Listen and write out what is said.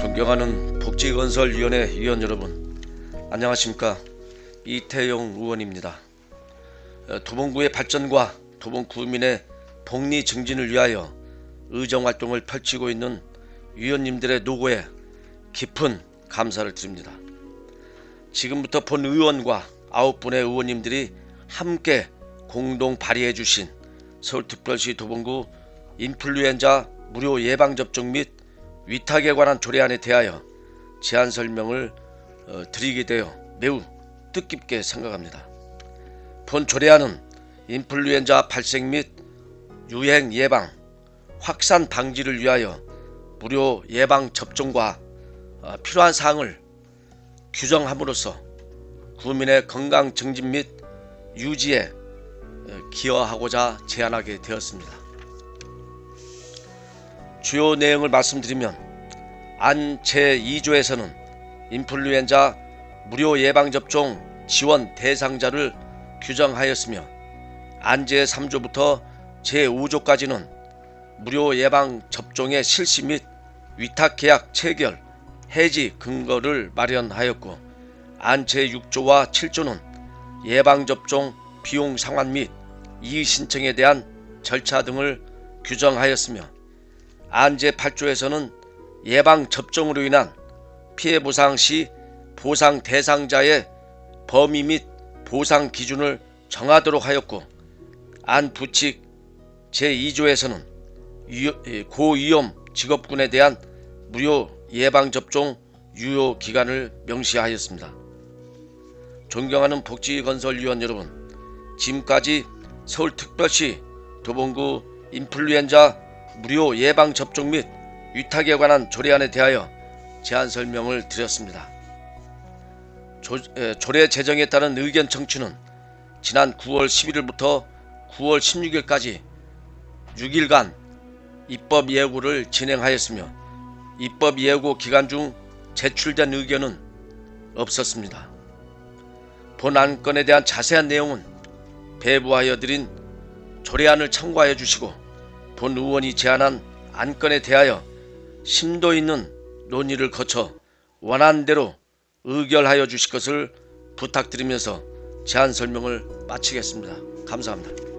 존경하는 복지건설위원회 위원 여러분, 안녕하십니까? 이태용 의원입니다. 어, 도봉구의 발전과 도봉 구민의 복리 증진을 위하여 의정 활동을 펼치고 있는 위원님들의 노고에 깊은 감사를 드립니다. 지금부터 본 의원과 아홉 분의 의원님들이 함께 공동 발의해 주신 서울특별시 도봉구 인플루엔자 무료 예방접종 및 위탁에 관한 조례안에 대하여 제안 설명을 어, 드리게 되어 매우 뜻깊게 생각합니다. 본 조례안은 인플루엔자 발생 및 유행 예방, 확산 방지를 위하여 무료 예방 접종과 어, 필요한 사항을 규정함으로써 국민의 건강 증진 및 유지에 어, 기여하고자 제안하게 되었습니다. 주요 내용을 말씀드리면 안 제2조에서는 인플루엔자 무료 예방접종 지원 대상자를 규정하였으며 안 제3조부터 제5조까지는 무료 예방접종의 실시 및 위탁 계약 체결, 해지 근거를 마련하였고 안 제6조와 7조는 예방접종 비용 상환 및 이의 신청에 대한 절차 등을 규정하였으며 안제 8조에서는 예방 접종으로 인한 피해 보상 시 보상 대상자의 범위 및 보상 기준을 정하도록 하였고 안 부칙 제2조에서는 고위험 직업군에 대한 무료 예방 접종 유효 기간을 명시하였습니다. 존경하는 복지건설위원 여러분, 지금까지 서울특별시 도봉구 인플루엔자 무료 예방 접종 및 위탁에 관한 조례안에 대하여 제안 설명을 드렸습니다. 조, 에, 조례 제정에 따른 의견 청취는 지난 9월 11일부터 9월 16일까지 6일간 입법 예고를 진행하였으며 입법 예고 기간 중 제출된 의견은 없었습니다. 본 안건에 대한 자세한 내용은 배부하여 드린 조례안을 참고하여 주시고 본 의원이 제안한 안건에 대하여 심도 있는 논의를 거쳐 원하는 대로 의결하여 주실 것을 부탁드리면서 제안 설명을 마치겠습니다. 감사합니다.